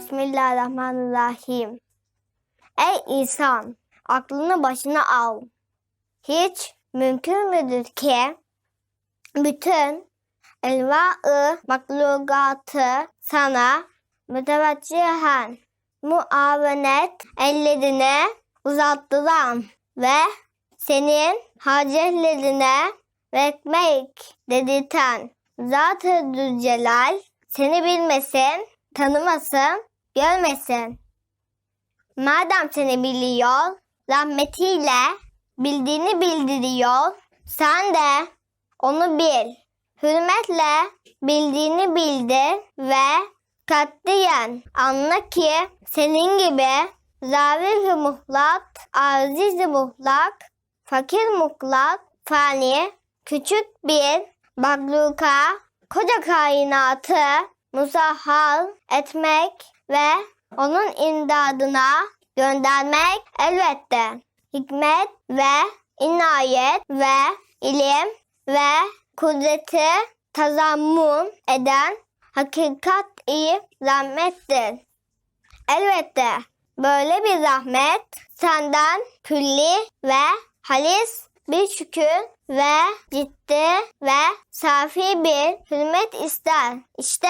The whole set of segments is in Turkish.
Bismillahirrahmanirrahim. Ey insan, aklını başına al. Hiç mümkün müdür ki bütün elva-ı maklugatı sana müteveccihen muavenet ellerine uzattıran ve senin hacetlerine bekmek dedirten Zat-ı Zülcelal seni bilmesin, tanımasın, görmesin. Madem seni biliyor, rahmetiyle bildiğini bildiriyor, sen de onu bil. Hürmetle bildiğini bildir ve katiyen anla ki senin gibi zavir muhlat, aziz muhlak, fakir muhlak, fani, küçük bir magluka, koca kainatı musahhal etmek ve onun imdadına göndermek elbette hikmet ve inayet ve ilim ve kudreti tazammun eden hakikat iyi rahmettir. Elbette böyle bir rahmet senden külli ve halis bir şükür ve ciddi ve safi bir hürmet ister. İşte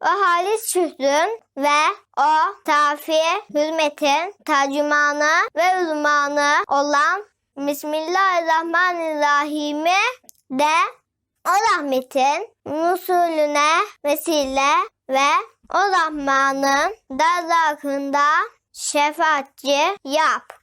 o halis şükrün ve o safi hürmetin tercümanı ve uzmanı olan Bismillahirrahmanirrahim'i de o rahmetin nusulüne vesile ve o Rahman'ın darlakında şefaatçi yap.